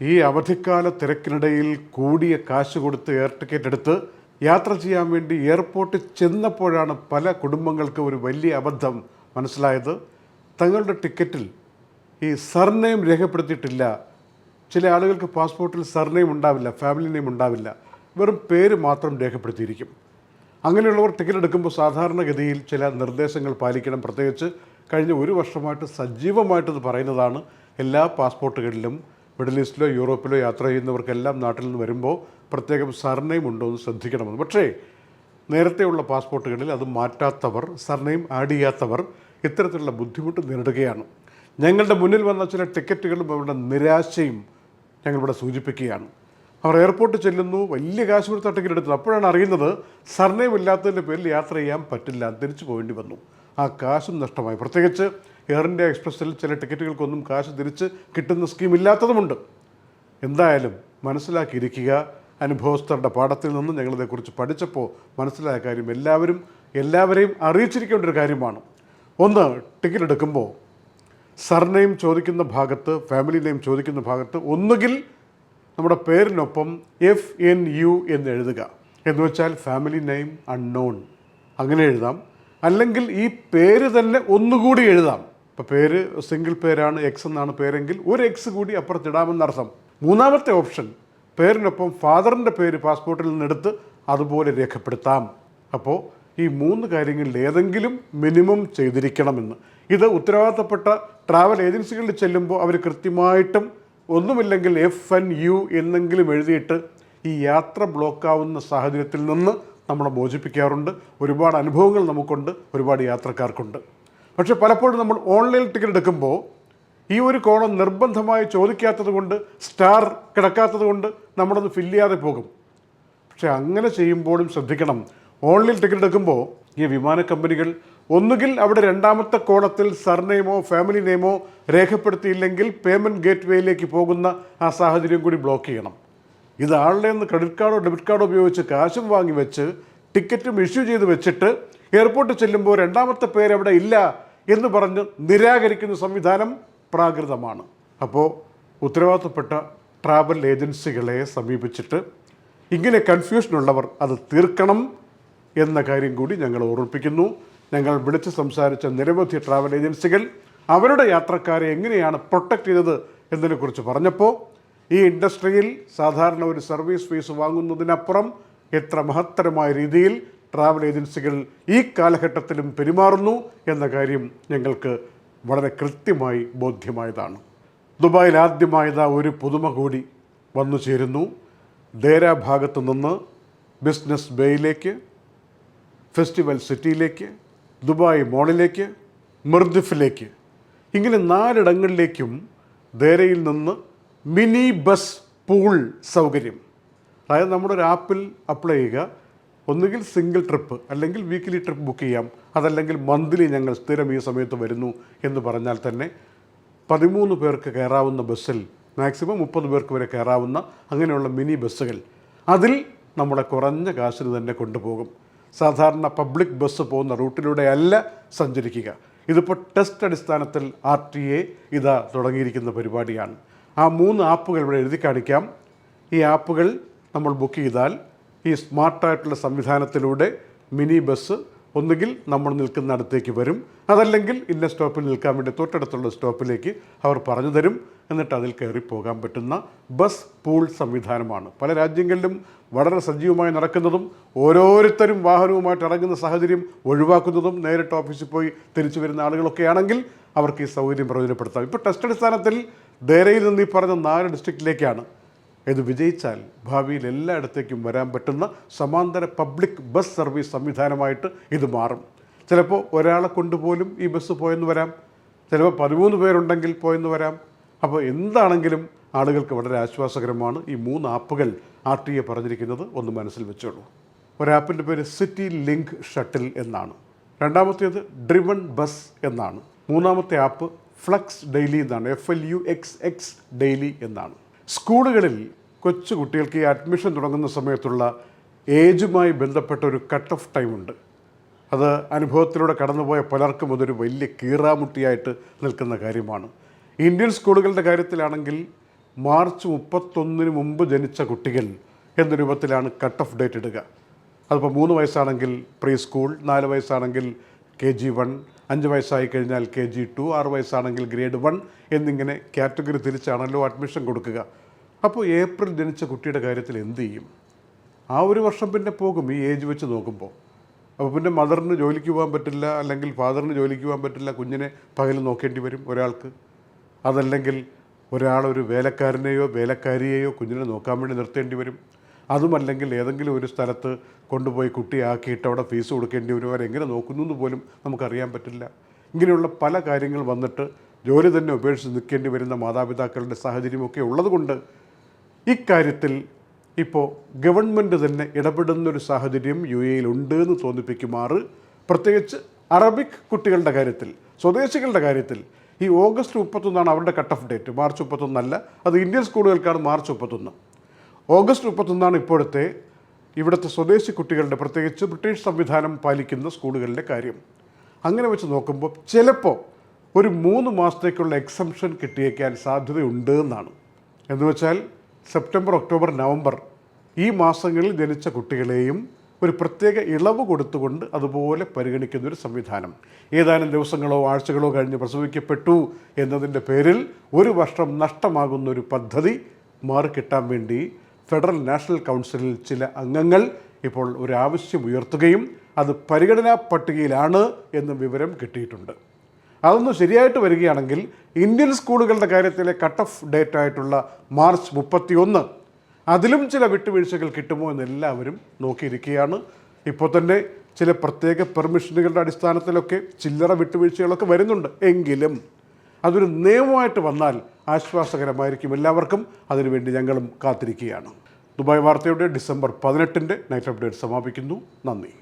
ഈ അവധിക്കാല തിരക്കിനിടയിൽ കൂടിയ കാശ് കൊടുത്ത് എയർ ടിക്കറ്റ് എടുത്ത് യാത്ര ചെയ്യാൻ വേണ്ടി എയർപോർട്ടിൽ ചെന്നപ്പോഴാണ് പല കുടുംബങ്ങൾക്ക് ഒരു വലിയ അബദ്ധം മനസ്സിലായത്. തങ്ങളുടെ ടിക്കറ്റിൽ ഈ സർനെയിം രേഖപ്പെടുത്തിയിട്ടില്ല. ചില ആളുകൾക്ക് പാസ്പോർട്ടിൽ സർനെയിം ഉണ്ടാവില്ല ഫാമിലി നെയിം ഉണ്ടാവില്ല. വെറും പേര് മാത്രം രേഖപ്പെടുത്തിയിരിക്കും. അങ്ങനെയുള്ളവർ ടിക്കറ്റ് എടുക്കുമ്പോൾ സാധാരണഗതിയിൽ ചില നിർദ്ദേശങ്ങൾ പാലിക്കണം. പ്രത്യേകിച്ച് കഴിഞ്ഞ ഒരു വർഷമായിട്ട് സജീവമായിട്ടത് പറയുന്നതാണ് എല്ലാ പാസ്പോർട്ടുകളിലും മിഡിൽ ഈസ്റ്റിലോ യൂറോപ്പിലോ യാത്ര ചെയ്യുന്നവർക്കെല്ലാം നാട്ടിൽ നിന്ന് വരുമ്പോൾ പ്രത്യേകം സർനെയിം ഉണ്ടോ എന്ന് ശ്രദ്ധിക്കണമെന്ന്. പക്ഷേ നേരത്തെയുള്ള പാസ്പോർട്ടുകളിൽ അത് മാറ്റാത്തവർ സർനെയിം ആഡ് ചെയ്യാത്തവർ ഇത്തരത്തിലുള്ള ബുദ്ധിമുട്ട് നേരിടുകയാണ്. ഞങ്ങളുടെ മുന്നിൽ വന്ന ചില ടിക്കറ്റുകളും അവരുടെ നിരാശയും ഞങ്ങളിവിടെ സൂചിപ്പിക്കുകയാണ്. അവർ എയർപോർട്ടിൽ ചെല്ലുന്നു വലിയ കാശ് കൊടുത്ത ടിക്കറ്റ് എടുത്തത് അപ്പോഴാണ് അറിയുന്നത് സർനെയിം ഇല്ലാത്തതിന്റെ പേരിൽ യാത്ര ചെയ്യാൻ പറ്റില്ല തിരിച്ചു പോകേണ്ടി വന്നു. ആ കാശും നഷ്ടമായി. പ്രത്യേകിച്ച് എയർ ഇന്ത്യ എക്സ്പ്രസ്സിൽ ചില ടിക്കറ്റുകൾക്കൊന്നും കാശ് തിരിച്ച് കിട്ടുന്ന സ്കീം ഇല്ലാത്തതുമുണ്ട്. എന്തായാലും മനസ്സിലാക്കിയിരിക്കുക അനുഭവസ്ഥരുടെ പാഠത്തിൽ നിന്ന് ഞങ്ങളിതേക്കുറിച്ച് പഠിച്ചപ്പോൾ മനസ്സിലായ കാര്യം എല്ലാവരും എല്ലാവരെയും അറിയിച്ചിരിക്കേണ്ട ഒരു കാര്യമാണ്. ഒന്ന് ടിക്കറ്റ് എടുക്കുമ്പോൾ സർനെയിം ചോദിക്കുന്ന ഭാഗത്ത് ഫാമിലി നെയിം ചോദിക്കുന്ന ഭാഗത്ത് ഒന്നുകിൽ നമ്മുടെ പേരിനൊപ്പം എഫ് എൻ യു എന്ന് എഴുതുക. എന്ന് വെച്ചാൽ ഫാമിലി നെയിം അൺനോൺ അങ്ങനെ എഴുതാം. അല്ലെങ്കിൽ ഈ പേര് തന്നെ ഒന്നുകൂടി എഴുതാം. ഇപ്പോൾ പേര് സിംഗിൾ പേരാണ് എക്സ് എന്നാണ് പേരെങ്കിൽ ഒരു എക്സ് കൂടി അപ്പുറത്തിടാമെന്നർത്ഥം മൂന്നാമത്തെ ഓപ്ഷൻ പേരിനൊപ്പം ഫാദറിന്റെ പേര് പാസ്പോർട്ടിൽ നിന്നെടുത്ത് അതുപോലെ രേഖപ്പെടുത്താം. അപ്പോൾ ഈ മൂന്ന് കാര്യങ്ങളിൽ ഏതെങ്കിലും മിനിമം ചെയ്തിരിക്കണമെന്ന്. ഇത് ഉത്തരവാദിത്തപ്പെട്ട ട്രാവൽ ഏജൻസികളിൽ ചെല്ലുമ്പോൾ അവർ കൃത്യമായിട്ടും ഒന്നുമില്ലെങ്കിൽ എഫ് എൻ യു എന്നെങ്കിലും എഴുതിയിട്ട് ഈ യാത്ര ബ്ലോക്കാവുന്ന സാഹചര്യത്തിൽ നിന്ന് നമ്മളെ മോചിപ്പിക്കാറുണ്ട്. ഒരുപാട് അനുഭവങ്ങൾ നമുക്കുണ്ട്. ഒരുപാട് യാത്രക്കാർക്കുണ്ട്. പക്ഷെ പലപ്പോഴും നമ്മൾ ഓൺലൈൻ ടിക്കറ്റ് എടുക്കുമ്പോൾ ഈ ഒരു കോളം നിർബന്ധമായി ചോദിക്കാത്തത് കൊണ്ട് സ്റ്റാർ കിടക്കാത്തത് കൊണ്ട് നമ്മളത് ഫില്ല് ചെയ്യാതെ പോകും. പക്ഷെ അങ്ങനെ ചെയ്യുമ്പോഴും ശ്രദ്ധിക്കണം. ഓൺലൈൻ ടിക്കറ്റ് എടുക്കുമ്പോൾ ഈ വിമാന കമ്പനികൾ ഒന്നുകിൽ അവിടെ രണ്ടാമത്തെ കോളത്തിൽ സർനെയിമോ ഫാമിലി നെയിമോ രേഖപ്പെടുത്തിയില്ലെങ്കിൽ പേയ്മെന്റ് ഗേറ്റ് വേയിലേക്ക് പോകുന്ന ആ സാഹചര്യം കൂടി ബ്ലോക്ക് ചെയ്യണം. ഇത് ആളുടെ നിന്ന് ക്രെഡിറ്റ് കാർഡോ ഡെബിറ്റ് കാർഡോ ഉപയോഗിച്ച് കാശും വാങ്ങി വെച്ച് ടിക്കറ്റും ഇഷ്യൂ ചെയ്ത് വെച്ചിട്ട് എയർപോർട്ടിൽ ചെല്ലുമ്പോൾ രണ്ടാമത്തെ പേര് അവിടെ ഇല്ല എന്ന് പറഞ്ഞ് നിരാകരിക്കുന്ന സംവിധാനം പ്രാകൃതമാണ്. അപ്പോൾ ഉത്തരവാദിത്തപ്പെട്ട ട്രാവൽ ഏജൻസികളെ സമീപിച്ചിട്ട് ഇങ്ങനെ കൺഫ്യൂഷനുള്ളവർ അത് തീർക്കണം എന്ന കാര്യം കൂടി ഞങ്ങൾ ഓർമ്മിപ്പിക്കുന്നു. ഞങ്ങൾ വിളിച്ച് സംസാരിച്ച നിരവധി ട്രാവൽ ഏജൻസികൾ അവരുടെ യാത്രക്കാരെ എങ്ങനെയാണ് പ്രൊട്ടക്റ്റ് ചെയ്തത് എന്നതിനെക്കുറിച്ച് പറഞ്ഞപ്പോൾ ഈ ഇൻഡസ്ട്രിയിൽ സാധാരണ ഒരു സർവീസ് ഫീസ് വാങ്ങുന്നതിനപ്പുറം എത്ര മഹത്തരമായ രീതിയിൽ ട്രാവൽ ഏജൻസികൾ ഈ കാലഘട്ടത്തിലും പെരുമാറുന്നു എന്ന കാര്യം ഞങ്ങൾക്ക് വളരെ കൃത്യമായി ബോധ്യമായതാണ്. ദുബായിൽ ആദ്യമായതാ ഒരു പുതുമ കൂടി വന്നു ചേരുന്നു. ദേര ഭാഗത്തു നിന്ന് ബിസിനസ് ബേയിലേക്ക് ഫെസ്റ്റിവൽ സിറ്റിയിലേക്ക് ദുബായ് മോളിലേക്ക് മിർദിഫിലേക്ക്. ഇങ്ങനെ നാലിടങ്ങളിലേക്കും ദേരയിൽ നിന്ന് മിനി ബസ് പൂൾ സൗകര്യം. അതായത് നമ്മുടെ ഒരു ആപ്പിൽ അപ്ലൈ ചെയ്യുക. ഒന്നുകിൽ സിംഗിൾ ട്രിപ്പ് അല്ലെങ്കിൽ വീക്കിലി ട്രിപ്പ് ബുക്ക് ചെയ്യാം. അതല്ലെങ്കിൽ മന്ത്ലി ഞങ്ങൾ സ്ഥിരം ഈ സമയത്ത് വരുന്നു എന്ന് പറഞ്ഞാൽ തന്നെ പതിമൂന്ന് പേർക്ക് കയറാവുന്ന ബസ്സിൽ മാക്സിമം മുപ്പത് പേർക്ക് വരെ കയറാവുന്ന അങ്ങനെയുള്ള മിനി ബസ്സുകൾ അതിൽ നമ്മളെ കുറഞ്ഞ കാശിന് തന്നെ കൊണ്ടുപോകും. സാധാരണ പബ്ലിക് ബസ് പോകുന്ന റൂട്ടിലൂടെ അല്ല സഞ്ചരിക്കുക. ഇതിപ്പോൾ ടെസ്റ്റ് അടിസ്ഥാനത്തിൽ ആർ ടി എ ഇതാ തുടങ്ങിയിരിക്കുന്ന പരിപാടിയാണ്. ആ മൂന്ന് ആപ്പുകൾ ഇവിടെ എഴുതി കാണിക്കാം. ഈ ആപ്പുകൾ നമ്മൾ ബുക്ക് ചെയ്താൽ ഈ സ്മാർട്ടായിട്ടുള്ള സംവിധാനത്തിലൂടെ മിനി ബസ് ഒന്നുകിൽ നമ്മൾ നിൽക്കുന്ന അടുത്തേക്ക് വരും. അതല്ലെങ്കിൽ ഇന്ന സ്റ്റോപ്പിൽ നിൽക്കാൻ വേണ്ടി തൊട്ടടുത്തുള്ള സ്റ്റോപ്പിലേക്ക് അവർ പറഞ്ഞു തരും. എന്നിട്ട് അതിൽ കയറി പോകാൻ പറ്റുന്ന ബസ് പൂൾ സംവിധാനമാണ്. പല രാജ്യങ്ങളിലും വളരെ സജീവമായി നടക്കുന്നതും ഓരോരുത്തരും വാഹനവുമായിട്ട് ഇറങ്ങുന്ന സാഹചര്യം ഒഴിവാക്കുന്നതും നേരിട്ട് ഓഫീസിൽ പോയി തിരിച്ചു വരുന്ന ആളുകളൊക്കെ ആണെങ്കിൽ അവർക്ക് ഈ സൗകര്യം പ്രയോജനപ്പെടുത്താം. ഇപ്പോൾ ടെസ്റ്റ് അടിസ്ഥാനത്തിൽ ദേരയിൽ നിന്ന് ഈ പറഞ്ഞ നാല് ഡിസ്ട്രിക്റ്റിലേക്കാണ് ഇത് വിജയിച്ചാൽ ഭാവിയിൽ എല്ലായിടത്തേക്കും വരാൻ പറ്റുന്ന സമാന്തര പബ്ലിക് ബസ് സർവീസ് സംവിധാനമായിട്ട് ഇത് മാറും. ചിലപ്പോൾ ഒരാളെ കൊണ്ടുപോലും ഈ ബസ് പോയെന്ന് വരാം. ചിലപ്പോൾ പതിമൂന്ന് പേരുണ്ടെങ്കിൽ പോയെന്ന് വരാം. അപ്പോൾ എന്താണെങ്കിലും ആളുകൾക്ക് വളരെ ആശ്വാസകരമാണ് ഈ മൂന്ന് ആപ്പുകൾ ആർ ടി എ പറഞ്ഞിരിക്കുന്നത് ഒന്ന് മനസ്സിൽ വെച്ചോളൂ. ഒരാപ്പിന്റെ പേര് സിറ്റി ലിങ്ക് ഷട്ടിൽ എന്നാണ്. രണ്ടാമത്തേത് ഡ്രിവൺ ബസ് എന്നാണ്. മൂന്നാമത്തെ ആപ്പ് ഫ്ലക്സ് ഡെയിലി എന്നാണ്. F L U X X daily എന്നാണ്. സ്കൂളുകളിൽ കൊച്ചു കുട്ടികൾക്ക് ഈ അഡ്മിഷൻ തുടങ്ങുന്ന സമയത്തുള്ള ഏജുമായി ബന്ധപ്പെട്ട ഒരു കട്ട് ഓഫ് ടൈം ഉണ്ട്. അത് അനുഭവത്തിലൂടെ കടന്നുപോയ പലർക്കും അതൊരു വലിയ കീറാമുട്ടിയായിട്ട് നിൽക്കുന്ന കാര്യമാണ്. ഇന്ത്യൻ സ്കൂളുകളുടെ കാര്യത്തിലാണെങ്കിൽ മാർച്ച് മുപ്പത്തൊന്നിന് മുമ്പ് ജനിച്ച കുട്ടികൾ എന്ന രൂപത്തിലാണ് കട്ട് ഓഫ് ഡേറ്റ് ഇടുക. അതിപ്പോൾ മൂന്ന് വയസ്സാണെങ്കിൽ പ്രീ സ്കൂൾ നാല് വയസ്സാണെങ്കിൽ കെ ജി വൺ അഞ്ച് വയസ്സായി കഴിഞ്ഞാൽ കെ ജി ടു ആറ് വയസ്സാണെങ്കിൽ ഗ്രേഡ് വൺ എന്നിങ്ങനെ കാറ്റഗറി തിരിച്ചാണല്ലോ അഡ്മിഷൻ കൊടുക്കുക. അപ്പോൾ ഏപ്രിൽ ജനിച്ച കുട്ടിയുടെ കാര്യത്തിൽ എന്ത് ചെയ്യും? ആ ഒരു വർഷം പിന്നെ പോകും ഈ ഏജ് വെച്ച് നോക്കുമ്പോൾ. അപ്പോൾ പിന്നെ മദറിന് ജോലിക്ക് പോകാൻ പറ്റില്ല അല്ലെങ്കിൽ ഫാദറിന് ജോലിക്ക് പോകാൻ പറ്റില്ല കുഞ്ഞിനെ പകൽ നോക്കേണ്ടി വരും ഒരാൾക്ക്. അതല്ലെങ്കിൽ ഒരാളൊരു വേലക്കാരനെയോ വേലക്കാരിയെയോ കുഞ്ഞിനെ നോക്കാൻ വേണ്ടി നിർത്തേണ്ടി വരും. അതുമല്ലെങ്കിൽ ഏതെങ്കിലും ഒരു സ്ഥലത്ത് കൊണ്ടുപോയി കുട്ടിയാക്കിയിട്ട് അവിടെ ഫീസ് കൊടുക്കേണ്ടി വരും. അവരെങ്ങനെ നോക്കുന്നു എന്ന് പോലും നമുക്കറിയാൻ പറ്റില്ല. ഇങ്ങനെയുള്ള പല കാര്യങ്ങൾ വന്നിട്ട് ജോലി തന്നെ ഉപേക്ഷിച്ച് നിൽക്കേണ്ടി വരുന്ന മാതാപിതാക്കളുടെ സാഹചര്യമൊക്കെ ഉള്ളതുകൊണ്ട് ഇക്കാര്യത്തിൽ ഇപ്പോൾ ഗവൺമെന്റ് തന്നെ ഇടപെടുന്നൊരു സാഹചര്യം യു ഉണ്ട് എന്ന് തോന്നിപ്പിക്കുമാറ്. പ്രത്യേകിച്ച് അറബിക് കുട്ടികളുടെ കാര്യത്തിൽ സ്വദേശികളുടെ കാര്യത്തിൽ ഈ ഓഗസ്റ്റ് മുപ്പത്തൊന്നാണ് അവരുടെ കട്ട് ഓഫ് ഡേറ്റ് മാർച്ച് മുപ്പത്തൊന്നല്ല അത് ഇന്ത്യൻ സ്കൂളുകൾക്കാണ് മാർച്ച് മുപ്പത്തൊന്ന്. ഓഗസ്റ്റ് മുപ്പത്തൊന്നാണ് ഇപ്പോഴത്തെ ഇവിടുത്തെ സ്വദേശി കുട്ടികളുടെ പ്രത്യേകിച്ച് ബ്രിട്ടീഷ് സംവിധാനം പാലിക്കുന്ന സ്കൂളുകളുടെ കാര്യം. അങ്ങനെ വെച്ച് നോക്കുമ്പോൾ ചിലപ്പോൾ ഒരു മൂന്ന് മാസത്തേക്കുള്ള എക്സംഷൻ കിട്ടിയേക്കാൻ സാധ്യതയുണ്ട് എന്നാണ്. എന്ന് വെച്ചാൽ സെപ്റ്റംബർ ഒക്ടോബർ നവംബർ ഈ മാസങ്ങളിൽ ജനിച്ച കുട്ടികളെയും ഒരു പ്രത്യേക ഇളവ് കൊടുത്തുകൊണ്ട് അതുപോലെ പരിഗണിക്കുന്ന ഒരു സംവിധാനം. ഏതാനും ദിവസങ്ങളോ ആഴ്ചകളോ കഴിഞ്ഞ് പ്രസവിക്കപ്പെട്ടു എന്നതിന്റെ പേരിൽ ഒരു വർഷം നഷ്ടമാകുന്ന ഒരു പദ്ധതി മാറിക്കിട്ടാൻ വേണ്ടി ഫെഡറൽ നാഷണൽ കൗൺസിലിൽ ചില അംഗങ്ങൾ ഇപ്പോൾ ഒരു ആവശ്യം ഉയർത്തുകയും അത് പരിഗണനാ പട്ടികയിലാണ് എന്ന വിവരം കിട്ടിയിട്ടുണ്ട്. അതൊന്ന് ശരിയായിട്ട് വരികയാണെങ്കിൽ ഇന്ത്യൻ സ്കൂളുകളുടെ കാര്യത്തിലെ കട്ട് ഓഫ് ഡേറ്റ് ആയിട്ടുള്ള മാർച്ച് മുപ്പത്തി ഒന്ന് അതിലും ചില വിട്ടുവീഴ്ചകൾ കിട്ടുമോ എന്ന് എല്ലാവരും നോക്കിയിരിക്കുകയാണ്. ഇപ്പോൾ തന്നെ ചില പ്രത്യേക പെർമിഷനുകളുടെ അടിസ്ഥാനത്തിലൊക്കെ ചില്ലറ വിട്ടുവീഴ്ചകളൊക്കെ വരുന്നുണ്ട്. എങ്കിലും അതൊരു നിയമമായിട്ട് വന്നാൽ ആശ്വാസകരമായിരിക്കും എല്ലാവർക്കും. അതിനുവേണ്ടി ഞങ്ങളും കാത്തിരിക്കുകയാണ്. ദുബായ് വാർത്തയുടെ ഡിസംബർ പതിനെട്ടിന്റെ നൈറ്റ് അപ്ഡേറ്റ് സമാപിക്കുന്നു. നന്ദി.